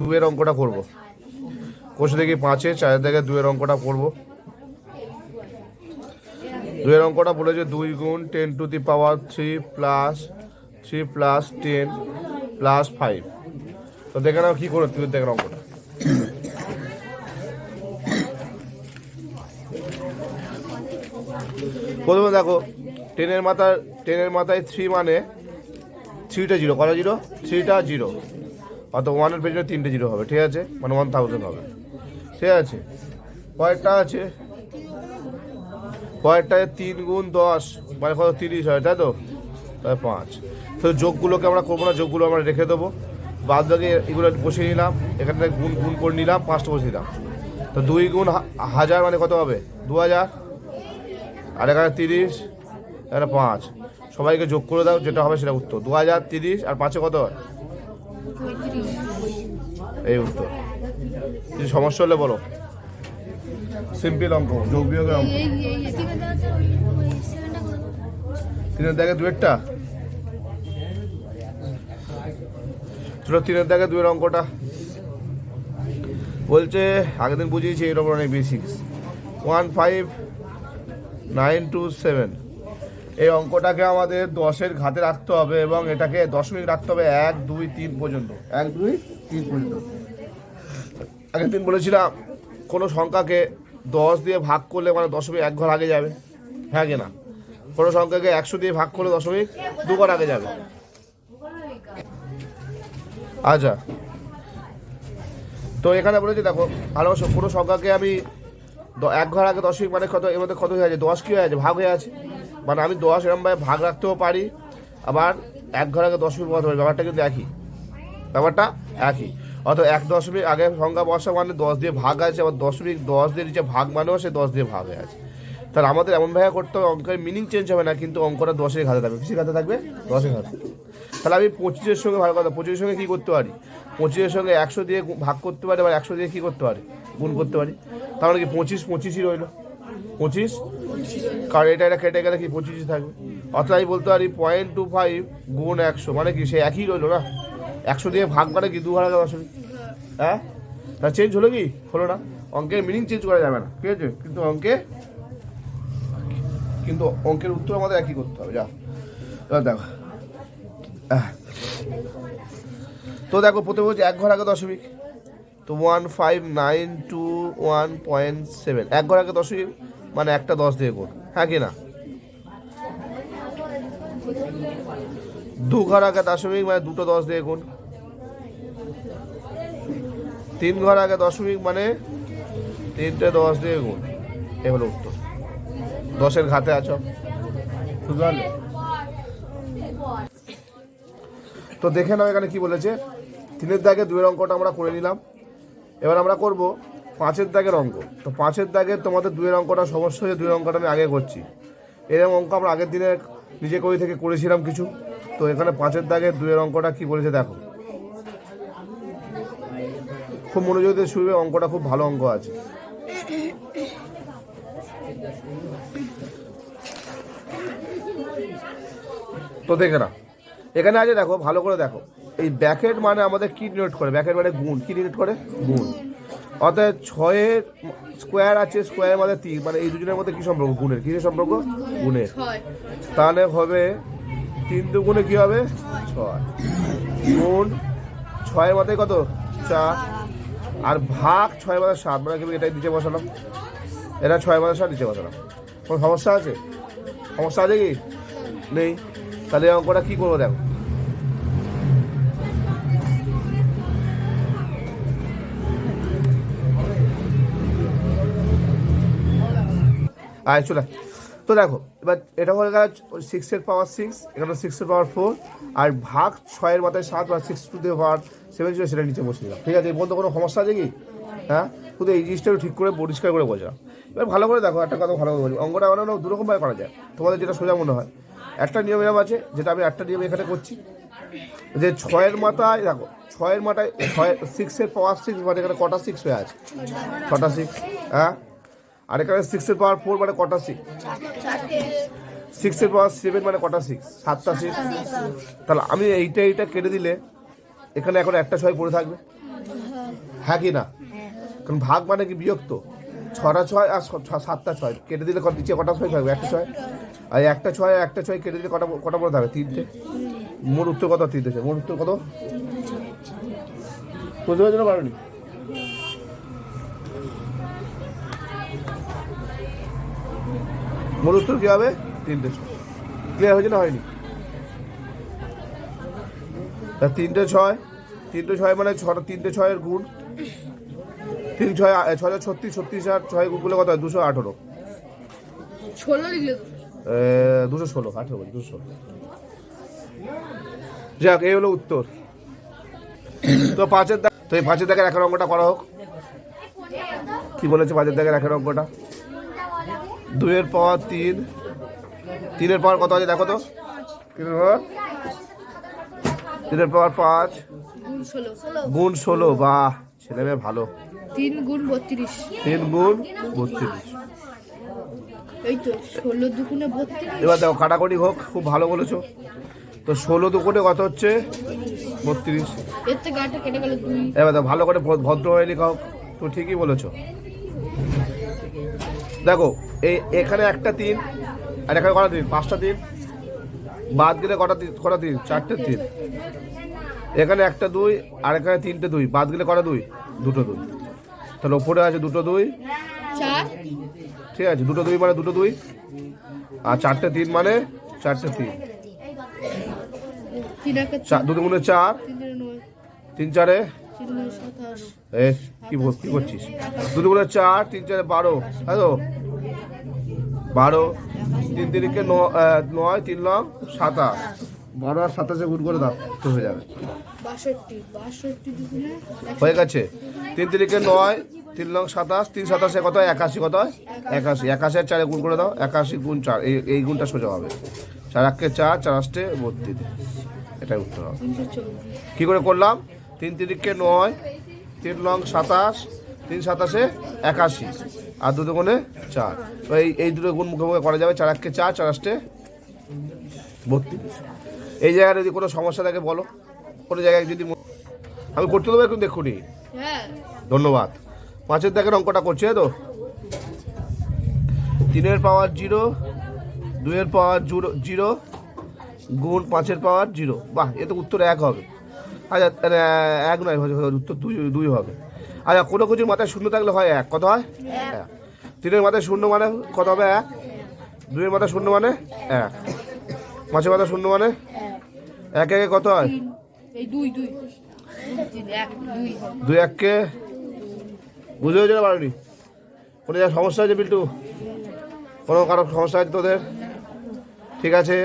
দুয়ের অঙ্কটা করব। কোষে দেখি পাঁচে চারের থেকে দুয়ের অঙ্কটা করব। দুয়ের অঙ্কটা বলেছে দুই গুণ ten to the power three plus three plus ten plus five তো দেখে নাও কী করে তুই দেখেন অঙ্কটা। প্রথমে দেখো টেনের মাথার টেনের মাথায় থ্রি মানে থ্রিটা জিরো কটা জিরো থ্রিটা জিরো অত ওয়ানের পেছনে তিনটে জিরো হবে, ঠিক আছে? মানে ওয়ান থাউজেন্ড হবে। ঠিক আছে? পরেরটা আছে, পরেরটায় তিন গুণ দশ মানে কত? তিরিশ হয়, তাই তো? পাঁচ। তো যোগগুলোকে আমরা করব না, যোগগুলো আমরা রেখে দেবো। বাদ বাকি এগুলো বসিয়ে নিলাম, এখান গুণ গুণ করে নিলাম, পাঁচটা বসিয়ে দিলাম। তো দুই গুণ হাজার মানে কত হবে? দু হাজার। আর এখানে তিরিশ, এখানে পাঁচ। সবাইকে যোগ করে দাও, যেটা হবে সেটা উত্তর। দু হাজার, তিরিশ, আর পাঁচে কত হয়? এই উত্তর কিছু সমস্যা হলে বলো। সিম্পল অঙ্ক, যোগ বিয়োগের অঙ্ক। তিনের দাগে দুয়েরটা চলো তিনের দাগে দুয়ের অঙ্কটা। বলছে, আগের দিন বুঝিয়েছি, এর ওপর অনেক basics one five nine two seven এই অঙ্কটাকে আমাদের দশের ঘাতে রাখতে হবে এবং এটাকে দশমিক রাখতে হবে এক, দুই, তিন পর্যন্ত। এক, দুই, তিন পর্যন্ত। আগের দিন বলেছিলাম, কোনো সংখ্যাকে দশ দিয়ে ভাগ করলে মানে দশমিক এক ঘর আগে যাবে। হ্যাঁ না? কোনো সংখ্যাকে একশো দিয়ে ভাগ করলে দশমিক দু ঘর আগে যাবে। আচ্ছা। তো এখানে বলেছি, দেখো ভালো কোনো সংখ্যাকে আমি এক ঘর আগে দশমিক মানে কত, এর মধ্যে কত হয়ে আছে? দশ কি হয়ে আছে? ভাগ হয়ে আছে। মানে আমি দশ এরমভাবে ভাগ রাখতেও পারি। আবার এক ঘর আগে দশমিক বসাতে পারি। ব্যাপারটা কিন্তু একই। ব্যাপারটা একই। অত এক দশমিক আগে সংখ্যা বসা মানে দশ দিয়ে ভাগ আছে, আবার দশমিক দশ দিয়ে নিচে ভাগ মানেও সে দশ দিয়ে ভাগ হয়ে আছে। তাহলে আমাদের এমনভাবে করতে হবে, অঙ্কের মিনিং চেঞ্জ হবে না, কিন্তু অঙ্কটা দশের ঘাতে থাকবে। কিসের ঘাতে থাকবে? দশের ঘাতে তাহলে আমি পঁচিশের সঙ্গে ভালো কথা পঁচিশের সঙ্গে কী করতে পারি? পঁচিশের সঙ্গে একশো দিয়ে ভাগ করতে পারি, আবার একশো দিয়ে কী করতে পারি? গুণ করতে পারি। তার মানে কি পঁচিশ পঁচিশই রইল। পঁচিশ? কারণ এটা এটা কেটে গেলে কি পঁচিশই থাকবে। অর্থাৎ আমি বলতে পারি পয়েন্ট টু ফাইভ গুণ একশো মানে কি, সে একই রইল না? একশো দিয়ে ভাগ মানে কি দু হাজার হ্যাঁ? তা চেঞ্জ হলো কি? হলো না। অঙ্কের মিনিং চেঞ্জ করা যাবে না। ঠিক আছে? কিন্তু অঙ্কে কিন্তু অঙ্কের উত্তর আমাদের একই করতে হবে, যা। এবার দেখো। তো দেখো, প্রথমে হচ্ছে এক ঘর আগে দশমিক। তো one five nine two one point seven এক ঘর আগে দশমিক। মানে একটা দশ দিয়ে গুণ হ্যাঁ কি না? দু ঘর আগে দশমিক মানে দুটো দশ দিয়ে গুণ তিন ঘর আগে দশমিক মানে তিনটে দশ দিয়ে গুণ এ হলো উত্তর। দশের ঘাতে আছো। বুঝতে পারলে তো দেখে নাও এখানে কি বলেছে। তিনের দাগে দুয়ের অঙ্কটা আমরা করে নিলাম। এবার আমরা করব পাঁচের দাগের অঙ্ক। তো পাঁচের দাগের তোমাদের দুয়ের অঙ্কটা সমস্যা হয়ে দুয়ের অঙ্কটা আমি আগে করছি। এরকম অঙ্ক আমরা আগের দিনে নিজে করি থেকে করেছিলাম কিছু। তো এখানে পাঁচের দাগের দুয়ের অঙ্কটা কি বলেছে দেখো। খুব মনোযোগ দিয়ে শুনবে অঙ্কটা খুব ভালো অঙ্ক আছে। তো দেখে না এখানে আছে দেখো, ভালো করে দেখো। এই ব্যাকেট মানে আমাদের কি ডিনোট করে? ব্যাকেট মানে গুণ। কি ডিনোট করে? গুণ। অর্থাৎ ছয়ের স্কোয়ার আছে স্কোয়ারের মধ্যে তিন। মানে এই দুজনের মধ্যে কি সম্পর্ক? গুণের। কিসের সম্পর্ক? গুণের। তাহলে হবে তিন দু গুণে কি হবে? ছয়। গুণ ছয়ের মধ্যে কত? চার। আর ভাগ ছয় মাসে সাত। মানে কি এটাই নিচে বসালাম। এটা ছয় মাসে সাত নিচে বসালাম। কোনো সমস্যা আছে? সমস্যা আছে কি? নেই। তাহলে অঙ্কটা কি করব দেখো। আয়, চলে তো দেখো, এবার এটা হয়ে গেল সিক্সের পাওয়ার সিক্স এখানে সিক্সের পাওয়ার ফোর আর ভাগ ছয়ের মাথায় সাত বা সিক্স টু দিয়ে পাওয়ার সেভেন ছিল, সেটা নিচে বসে দিলাম। ঠিক আছে এর মধ্যে কোনো সমস্যা আছে কি? হ্যাঁ? শুধু এই জিনিসটা ঠিক করে পরিষ্কার করে বোঝা এবার ভালো করে দেখো, একটা কথা ভালো করে বলি। অঙ্কটা বানানো দুরকমভাবে করা যায়। তোমাদের যেটা সোজা মনে হয়। একটা নিয়ম এরকম আছে, যেটা আমি একটা নিয়ম এখানে করছি। যে ছয়ের মাথায়, দেখো, ছয়ের মাথায় ছয় সিক্সের পাওয়ার সিক্স মানে এখানে কটা সিক্স হয়ে আছে? ছটা সিক্স হ্যাঁ? আর এখানে সিক্সের পাওয়ার ফোর মানে কটা সিক্স সিক্সের পাওয়ার সেভেন মানে কটা সিক্স সাতটা সিক্স তাহলে আমি এইটা এইটা কেটে দিলে এখানে এখন একটা ছয় পড়ে থাকবে। হ্যাঁ কি না? কারণ ভাগ মানে কি বিরক্ত? ছটা ছয় আর সাতটা ছয়। কেটে দিলে নিচে কটা ছয় থাকবে? একটা ছয়? আর একটা ছয় আর একটা ছয় কেটে দিলে কটা কটা পড়ে থাকবে? তিনটে। মোট উত্তর কত? তিনটে মোট উত্তর কত? বুঝতে পারছ না পারোনি? মোট উত্তর কি হবে? তিনটে ছয়। ক্লিয়ার হয়েছে না হয়নি? তা তিনটে ছয় তিনটে ছয় মানে ছটা তিনটে ছয়ের গুণ। তিন ছয় ছয় ছয় ছত্রিশ ছত্রিশ আর ছয় গুণগুলো কত হয়? দুশো আঠেরো। ষোলো লিখলে দুশো ষোলো আঠেরো বলছি দুশো ষোলো। যাক এই হলো উত্তর। তো পাঁচের দাগ তো এই পাঁচের দাগের একের অঙ্কটা করা হোক। কি বলেছে পাঁচের দাগের একের অঙ্কটা? দুইয়ের পাওয়ার তিন। তিনের পাওয়ার কত আছে দেখো তো? তিনের পাওয়ার তিনের পাওয়ার পাঁচ। গুণ ষোলো বাহ ছেলে মেয়ে ভালো। তিন গুণ বত্রিশ। তিন গুণ বত্রিশ। দুগুণে এবার দেখো কাটাকুটি হোক খুব ভালো বলেছ। তো ষোলো দুকোটে কত হচ্ছে? বত্রিশ। এবার দেখো ভালো করে ভদ্র হয়ে লেখা। হোক তো ঠিকই বলেছ। দেখো এই এখানে একটা তিন আর এখানে কটা তিন? পাঁচটা তিন? বাদ গেলে কটা তিন? কটা তিন? চারটে তিন। এখানে একটা দুই আর এখানে তিনটে দুই। বাদ গেলে কটা দুই? দুটো দুই। তাহলে ওপরে আছে দুটো দুই। ঠিক আছে দুটো দুই মানে দুটো দুই। আর চারটে তিন মানে চারটে তিন। চার দুটো গুণে চার। তিন চারে কি কি করছিস? দুটো গুণে চার তিন চারে বারো। হ্যালো? বারো তিন তিরিকে ন- নয় তিন লং সাতাশ। বারো আর সাতাশে গুণ করে দাও তো হয়ে যাবে। হয়ে গেছে। তিন তিরিকে নয় তিন লং সাতাশ তিন সাতাশে কত হয়? একাশি কত হয়? একাশি। একাশি আর চারে গুণ করে দাও একাশি গুণ চার। এই এই গুণটা সোজা হবে। চার একে চার চার আষ্টে বত্রিশ। এটাই উত্তর হবে। কি করে করলাম? তিন তিরিকে নয় তিন লং সাতাশ তিন সাতাশে একাশি আর দুটো গুণে চার। তো এই এই দুটো গুণ মুখে মুখে করা যাবে চার একে চার চার আষ্টে বত্রিশ। এই জায়গায় যদি কোনো সমস্যা থাকে বলো কোনো জায়গায় যদি আমি করতে দেবো একটু দেখুনি? হ্যাঁ। ধন্যবাদ। পাঁচের দাগের অঙ্কটা করছে তো? তিনের পাওয়ার জিরো দুইয়ের পাওয়ার জিরো জিরো গুণ পাঁচের পাওয়ার জিরো। বাহ এ তো উত্তর এক হবে। আচ্ছা তাহলে এক নয় হচ্ছে, উত্তর দুই দুই হবে। আচ্ছা কোনো কিছুর মাথায় শূন্য থাকলে হয় এক কত হয়? এক। তিনের মাথায় শূন্য মানে কত হবে এক? দুইয়ের মাথায় শূন্য মানে এক। পাঁচের মাথায় শূন্য মানে এক। একে কত হয়? দুই দুই। তিন এক দুই। দুই এককে? বুঝে হয়েছে না পারোনি কোনো জায়গায় সমস্যা আছে বিল্টু কোনো কারও সমস্যা আছে তোদের? ঠিক আছে।